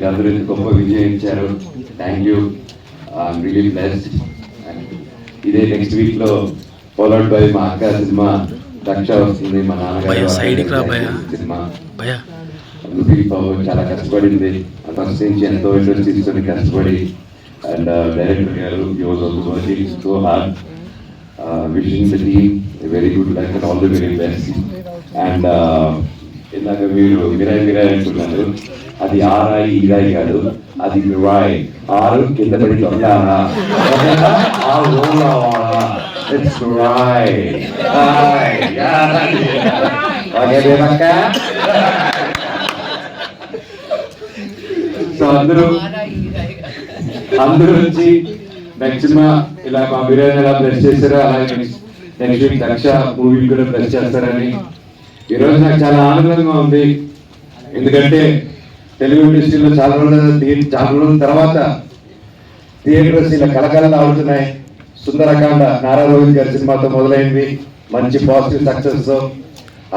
మీరందరూ ఇంత గొప్ప విజయం ఇచ్చారు. థ్యాంక్ యూ రియలీ బ్లెస్డ్ ఇదే నెక్స్ట్ వీక్లో ఫాలోడ్ బై మా అక్క సినిమా రక్ష వస్తుంది. మా. నాన్నగారు సినిమా. చాలా కష్టపడింది. ఫస్ట్ నుంచి ఎంతో ఇంట్రెస్ట్ తీసుకొని కష్టపడి అండ్ డైరెక్టర్ గారు you was also working so hard wishing the team very good like and all the very best and ఇందాక మీరు మిరాయి మిరాయి అంటున్నారు. అది ఆరాయి ఈరాయి కాదు. అది మిరాయి. ఆరు కింద పడి దొంగ ఇట్స్ రాయ్ ఓకే దేవక్క సో అందరూ అందరూ వచ్చి నెక్స్ట్ సినిమా ఇలా మా బిర్యానీ ఎలా ప్రెస్ చేశారో అలాగే నెక్స్ట్ వీక్ దక్ష మూవీ కూడా ప్రెస్ చేస్తారని ఈ నాకు చాలా ఆనందంగా ఉంది. ఎందుకంటే తెలుగు ఇండస్ట్రీలో చాలా రోజుల చాలా రోజుల తర్వాత థియేటర్స్ ఇలా కలకలలు ఆడుతున్నాయి సుందరకాండ నారా రోహిత్ గారి సినిమాతో మొదలైంది. మంచి పాజిటివ్ సక్సెస్.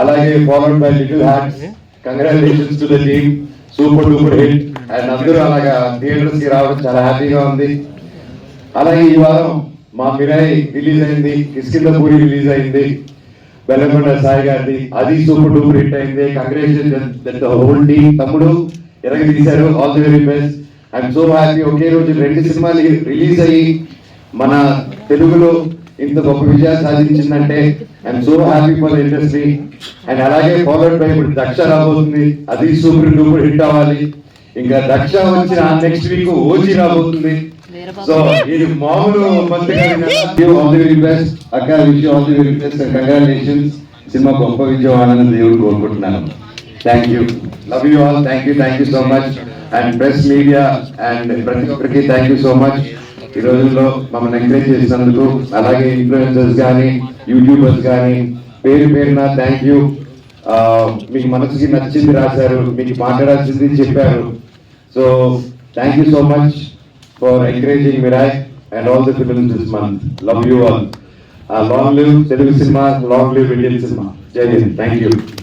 అలాగే forward by little hearts. Congratulations to the team super duper hit and అందరూ అలాగా థియేటర్స్కి రావడం చాలా హ్యాపీగా ఉంది. అలాగే ఈ వారం మా మిరాయి రిలీజ్ అయింది. కిస్కింద పూరి రిలీజ్ అయింది. బెల్లకొండ సాయి గారిది అది సూపర్ డూపర్ హిట్ అయింది. కంగ్రాచులేషన్ హోల్ టీమ్ తమ్ముడు ఎరగ తీశారు. All the very best I'm so happy ఒకే రోజు రెండు సినిమాలు రిలీజ్ అయ్యి మన తెలుగులో ఇంత గొప్ప విజయాలు సాధించిందంటే I'm so happy for industry and అలాగే ఫాలోడ్ బై ఇప్పుడు దక్ష రాబోతుంది. అది సూపర్ డూపర్ హిట్ అవ్వాలి. ఇంకా దక్ష వచ్చిన నెక్స్ట్ వీక్ ఓజీ రాబోతుంది. సో ఇది మామూలు ది వెరీ బెస్ట్ అక్క wish all the very best congratulations cinema గొప్ప విజయం ఆనందం దేవుడు కోరుకుంటున్నాను. Thank you love you all thank you thank you so much and press media and ప్రతి ఒక్కరికి థ్యాంక్ యూ సో మచ్ ఈ రోజుల్లో మమ్మల్ని ఎంకరేజ్ చేసినందుకు అలాగే ఇన్ఫ్లుయెన్సర్స్ కానీ యూట్యూబర్స్ కానీ పేరు పేరున థ్యాంక్ యూ మీకు మనసుకి నచ్చింది రాశారు మీకు మాట్లాడాల్సింది చెప్పారు. So thank you so much for encouraging Mirai and all the films this month. Love you all. Uh, long live Telugu cinema, long live Indian cinema. Jai Hind. Thank you.